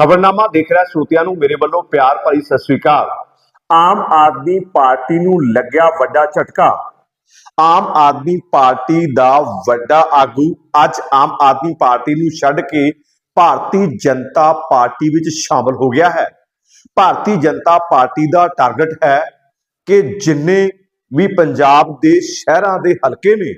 ਖਬਰਨਾਮਾ ਦੇਖ ਰਿਹਾ ਸਰੋਤਿਆਂ ਨੂੰ ਮੇਰੇ ਵੱਲੋਂ ਪਿਆਰ ਭਰੀ ਸਤਿ ਸ੍ਰੀ ਅਕਾਲ। ਆਮ ਆਦਮੀ ਪਾਰਟੀ ਨੂੰ ਲੱਗਿਆ ਵੱਡਾ ਝਟਕਾ। ਆਮ ਆਦਮੀ ਪਾਰਟੀ ਦਾ ਵੱਡਾ ਆਗੂ ਅੱਜ ਆਮ ਆਦਮੀ ਪਾਰਟੀ ਨੂੰ ਛੱਡ ਕੇ ਭਾਰਤੀ ਜਨਤਾ ਪਾਰਟੀ ਵਿੱਚ ਸ਼ਾਮਲ ਹੋ ਗਿਆ ਹੈ। ਭਾਰਤੀ ਜਨਤਾ ਪਾਰਟੀ ਦਾ ਟਾਰਗੇਟ ਹੈ ਕਿ ਜਿੰਨੇ ਵੀ ਪੰਜਾਬ ਦੇ ਸ਼ਹਿਰਾਂ ਦੇ ਹਲਕੇ ਨੇ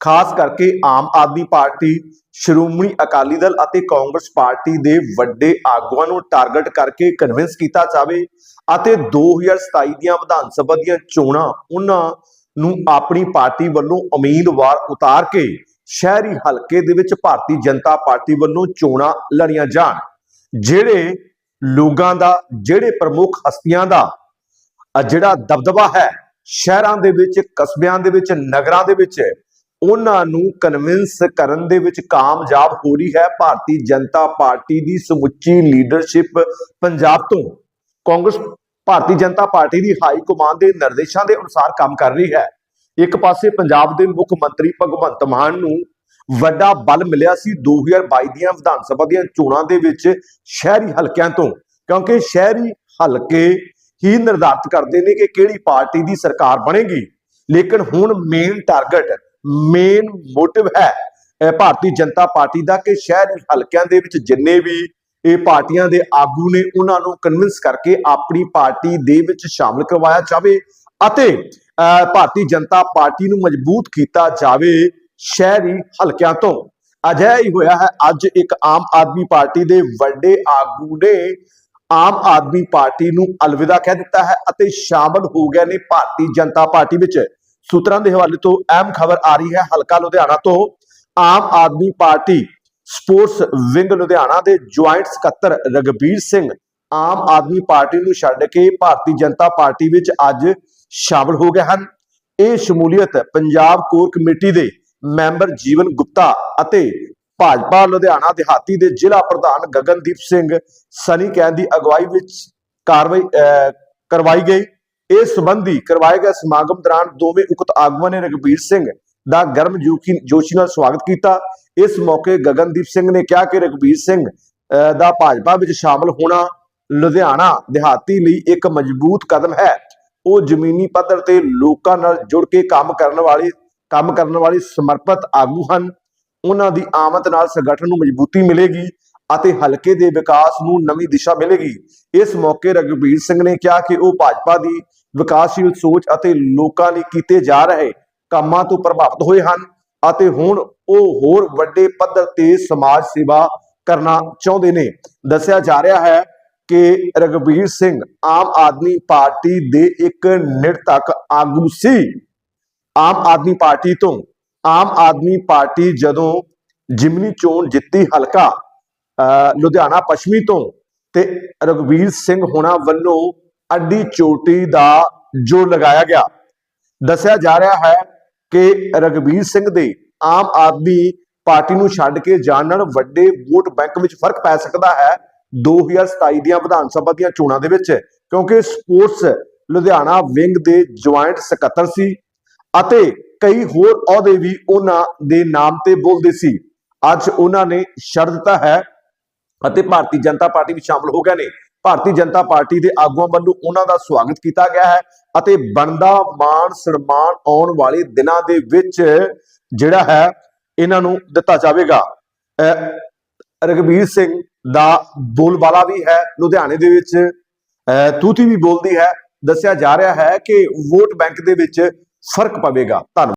ਖਾਸ ਕਰਕੇ ਆਮ ਆਦਮੀ ਪਾਰਟੀ, ਸ਼੍ਰੋਮਣੀ ਅਕਾਲੀ ਦਲ ਅਤੇ ਕਾਂਗਰਸ ਪਾਰਟੀ ਦੇ ਵੱਡੇ ਆਗੂਆਂ ਨੂੰ ਟਾਰਗੇਟ ਕਰਕੇ ਕਨਵਿੰਸ ਕੀਤਾ ਜਾਵੇ ਅਤੇ 2027 ਦੀਆਂ ਵਿਧਾਨ ਸਭਾ ਦੀਆਂ ਚੋਣਾਂ, ਉਹਨਾਂ ਨੂੰ ਆਪਣੀ ਪਾਰਟੀ ਵੱਲੋਂ ਉਮੀਦਵਾਰ ਉਤਾਰ ਕੇ ਸ਼ਹਿਰੀ ਹਲਕੇ ਦੇ ਵਿੱਚ ਭਾਰਤੀ ਜਨਤਾ ਪਾਰਟੀ ਵੱਲੋਂ ਚੋਣਾਂ ਲੜੀਆਂ ਜਾਣ, ਜਿਹੜੇ ਲੋਕਾਂ ਦਾ, ਜਿਹੜੇ ਪ੍ਰਮੁੱਖ ਹਸਤੀਆਂ ਦਾ ਜਿਹੜਾ ਦਬਦਬਾ ਹੈ, ਸ਼ਹਿਰਾਂ ਦੇ ਵਿੱਚ, ਕਸਬਿਆਂ ਦੇ ਵਿੱਚ, ਨਗਰਾਂ ਦੇ ਵਿੱਚ ਉਹਨਾਂ ਨੂੰ ਕਨਵਿੰਸ ਕਰਨ ਦੇ ਵਿੱਚ ਕਾਮਯਾਬ ਹੋ ਰਹੀ ਹੈ ਭਾਰਤੀ ਜਨਤਾ ਪਾਰਟੀ ਦੀ ਸਮੁੱਚੀ ਲੀਡਰਸ਼ਿਪ ਪੰਜਾਬ ਤੋਂ। ਕਾਂਗਰਸ ਭਾਰਤੀ ਜਨਤਾ ਪਾਰਟੀ ਦੀ ਹਾਈ ਕਮਾਂਡ ਦੇ ਨਿਰਦੇਸ਼ਾਂ ਦੇ ਅਨੁਸਾਰ ਕੰਮ ਕਰ ਰਹੀ ਹੈ। ਇੱਕ ਪਾਸੇ ਪੰਜਾਬ ਦੇ ਮੁੱਖ ਮੰਤਰੀ ਭਗਵੰਤ ਮਾਨ ਨੂੰ ਵੱਡਾ ਬਲ ਮਿਲਿਆ ਸੀ 2022 ਦੀਆਂ ਵਿਧਾਨ ਸਭਾ ਦੀਆਂ ਚੋਣਾਂ ਦੇ ਵਿੱਚ ਸ਼ਹਿਰੀ ਹਲਕਿਆਂ ਤੋਂ, ਕਿਉਂਕਿ ਸ਼ਹਿਰੀ ਹਲਕੇ ਹੀ ਨਿਰਧਾਰਤ ਕਰਦੇ ਨੇ ਕਿ ਕਿਹੜੀ ਪਾਰਟੀ ਦੀ ਸਰਕਾਰ ਬਣੇਗੀ। ਲੇਕਿਨ ਹੁਣ ਮੇਨ ਟਾਰਗੇਟ ਮੇਨ ਮੋਟਿਵ ਹੈ ਭਾਰਤੀ ਜਨਤਾ ਪਾਰਟੀ ਦਾ ਕਿ ਸ਼ਹਿਰੀ ਹਲਕਿਆਂ ਦੇ ਵਿੱਚ ਜਿੰਨੇ ਵੀ ਇਹ ਪਾਰਟੀਆਂ ਦੇ ਆਗੂ ਨੇ, ਉਹਨਾਂ ਨੂੰ ਕਨਵਿੰਸ ਕਰਕੇ ਆਪਣੀ ਪਾਰਟੀ ਦੇ ਵਿੱਚ ਸ਼ਾਮਲ ਕਰਵਾਇਆ ਜਾਵੇ ਅਤੇ ਭਾਰਤੀ ਜਨਤਾ ਪਾਰਟੀ ਨੂੰ ਮਜ਼ਬੂਤ ਕੀਤਾ ਜਾਵੇ ਸ਼ਹਿਰੀ ਹਲਕਿਆਂ ਤੋਂ। ਅਜਿਹਾ ਹੀ ਹੋਇਆ ਹੈ, ਅੱਜ ਇੱਕ ਆਮ ਆਦਮੀ ਪਾਰਟੀ ਦੇ ਵੱਡੇ ਆਗੂ ਨੇ ਆਮ ਆਦਮੀ ਪਾਰਟੀ ਨੂੰ ਅਲਵਿਦਾ ਕਹਿ ਦਿੱਤਾ ਹੈ ਅਤੇ ਸ਼ਾਮਲ ਹੋ ਗਏ ਨੇ ਭਾਰਤੀ ਜਨਤਾ ਪਾਰਟੀ ਵਿੱਚ। ਸੂਤਰਾਂ ਦੇ ਹਵਾਲੇ ਤੋਂ ਅਹਿਮ ਖਬਰ ਆ ਰਹੀ ਹੈ ਹਲਕਾ ਲੁਧਿਆਣਾ ਤੋਂ Aam Aadmi party sports wing Ludhiana ਦੇ ਜੁਆਇੰਟ ਸਕੱਤਰ ਰਗਬੀਰ ਸਿੰਘ ਆਮ ਆਦਮੀ ਪਾਰਟੀ ਨੂੰ ਛੱਡ ਕੇ ਭਾਰਤੀ ਜਨਤਾ ਪਾਰਟੀ ਵਿੱਚ ਅੱਜ ਸ਼ਾਮਲ ਹੋ ਗਏ ਹਨ। ਇਹ ਸ਼ਮੂਲੀਅਤ ਪੰਜਾਬ ਕੋਰ ਕਮੇਟੀ ਦੇ ਮੈਂਬਰ ਜੀਵਨ ਗੁਪਤਾ ਅਤੇ ਭਾਜਪਾ ਲੁਧਿਆਣਾ ਦਿਹਾਤੀ ਦੇ ਜ਼ਿਲ੍ਹਾ ਪ੍ਰਧਾਨ ਗਗਨਦੀਪ ਸਿੰਘ ਸਨੀ ਕਹਿਣ ਦੀ ਅਗਵਾਈ ਵਿੱਚ ਕਾਰਵਾਈ ਅਹ, ਕਰਵਾਈ ਗਈ। ਇਸ ਸੰਬੰਧੀ ਕਰਵਾਏ ਗਏ ਸਮਾਗਮ ਦੌਰਾਨ ਦੋਵੇਂ ਉਕਤ ਆਗੂਆਂ ਨੇ ਰਗਬੀਰ ਸਿੰਘ ਦਾ ਗਰਮ ਜੋਸ਼ੀ ਨਾਲ ਸਵਾਗਤ ਕੀਤਾ। ਇਸ ਮੌਕੇ ਗਗਨਦੀਪ ਸਿੰਘ ਨੇ ਕਿਹਾ ਕਿ ਰਗਬੀਰ ਸਿੰਘ ਅਹ, ਦਾ ਭਾਜਪਾ ਵਿੱਚ ਸ਼ਾਮਲ ਹੋਣਾ ਲੁਧਿਆਣਾ ਦਿਹਾਤੀ ਲਈ ਇੱਕ ਮਜ਼ਬੂਤ ਕਦਮ ਹੈ। ਉਹ ਜ਼ਮੀਨੀ ਪੱਧਰ ਤੇ ਲੋਕਾਂ ਨਾਲ ਜੁੜ ਕੇ ਕੰਮ ਕਰਨ ਵਾਲੇ ਕੰਮ ਕਰਨ ਵਾਲੇ ਸਮਰਪਿਤ ਆਗੂ ਹਨ। ਉਹਨਾਂ ਦੀ ਆਮਦ ਨਾਲ ਸੰਗਠਨ ਨੂੰ ਮਜ਼ਬੂਤੀ ਮਿਲੇਗੀ। ਅਤੇ ਹਲਕੇ ਦੇ ਵਿਕਾਸ ਨੂੰ ਨਵੀਂ ਦਿਸ਼ਾ ਮਿਲੇਗੀ। ਇਸ ਮੌਕੇ ਰਘਬੀਰ ਸਿੰਘ ਨੇ ਕਿਹਾ ਕਿ ਉਹ ਭਾਜਪਾ ਦੀ ਵਿਕਾਸਸ਼ੀਲ ਸੋਚ ਅਤੇ ਲੋਕਾਂ ਲਈ ਕੀਤੇ ਜਾ ਰਹੇ ਕੰਮਾਂ ਤੋਂ ਪ੍ਰਭਾਵਿਤ ਹੋਏ ਹਨ ਅਤੇ ਹੁਣ ਉਹ ਹੋਰ ਵੱਡੇ ਪੱਧਰ ਤੇ ਸਮਾਜ ਸੇਵਾ ਕਰਨਾ ਚਾਹੁੰਦੇ ਨੇ। ਦੱਸਿਆ ਜਾ ਰਿਹਾ ਹੈ ਕਿ ਰਘਬੀਰ ਸਿੰਘ ਆਮ ਆਦਮੀ ਪਾਰਟੀ ਦੇ ਇੱਕ ਨਿਰਤਕ ਆਗੂ ਸੀ। ਆਮ ਆਦਮੀ ਪਾਰਟੀ ਤੋਂ ਆਮ ਆਦਮੀ ਪਾਰਟੀ ਜਦੋਂ ਜਿਮਨੀ ਚੋਣ ਜਿੱਤੀ ਹਲਕਾ ਲੁਧਿਆਣਾ ਪੱਛਮੀ ਤੋਂ ਤੇ ਰਘਬੀਰ ਸਿੰਘ ਹੋਣਾ ਵੱਲੋਂ ਅੱਡੀ ਚੋਟੀ ਦਾ ਜੋ ਲਗਾਇਆ ਗਿਆ। ਦੱਸਿਆ ਜਾ ਰਿਹਾ ਹੈ ਕਿ ਰਘਬੀਰ ਸਿੰਘ ਦੇ ਆਮ ਆਦਮੀ ਪਾਰਟੀ ਨੂੰ ਛੱਡ ਕੇ ਜਾਣ ਨਾਲ ਵੱਡੇ ਵੋਟ ਬੈਂਕ ਵਿੱਚ ਫ਼ਰਕ ਪੈ ਸਕਦਾ ਹੈ 2027 ਦੀਆਂ ਵਿਧਾਨ ਸਭਾ ਦੀਆਂ ਚੋਣਾਂ ਦੇ ਵਿੱਚ, ਕਿਉਂਕਿ ਸਪੋਰਟਸ ਲੁਧਿਆਣਾ ਵਿੰਗ ਦੇ ਜੁਆਇੰਟ ਸਕੱਤਰ ਸੀ ਅਤੇ ਕਈ ਹੋਰ ਅਹੁਦੇ ਵੀ ਉਹਨਾਂ ਦੇ ਨਾਮ ਤੇ ਬੋਲਦੇ ਸੀ। ਅੱਜ ਉਹਨਾਂ ਨੇ ਛੱਡ ਦਿੱਤਾ ਹੈ ਅਤੇ ਭਾਰਤੀ ਜਨਤਾ ਪਾਰਟੀ ਵਿੱਚ ਸ਼ਾਮਲ ਹੋ ਗਏ ਨੇ। ਭਾਰਤੀ ਜਨਤਾ ਪਾਰਟੀ ਦੇ ਆਗੂਆਂ ਵੱਲੋਂ ਉਹਨਾਂ ਦਾ ਸਵਾਗਤ ਕੀਤਾ ਗਿਆ ਹੈ ਅਤੇ ਬਣਦਾ ਮਾਣ, ਸਨਮਾਨ ਆਉਣ ਵਾਲੇ ਦਿਨਾਂ ਦੇ ਵਿੱਚ ਜਿਹੜਾ ਹੈ, ਇਹਨਾਂ ਨੂੰ ਦਿੱਤਾ ਜਾਵੇਗਾ। ਅਹ ਰਘਬੀਰ ਸਿੰਘ ਦਾ ਬੋਲਬਾਲਾ ਵੀ ਹੈ, ਲੁਧਿਆਣੇ ਦੇ ਵਿੱਚ, ਅਹ ਤੂਤੀ ਵੀ ਬੋਲਦੀ ਹੈ। ਦੱਸਿਆ ਜਾ ਰਿਹਾ ਹੈ ਕਿ ਵੋਟ ਬੈਂਕ ਦੇ ਵਿੱਚ ਫ਼ਰਕ ਪਵੇਗਾ। ਧੰਨਵਾਦ।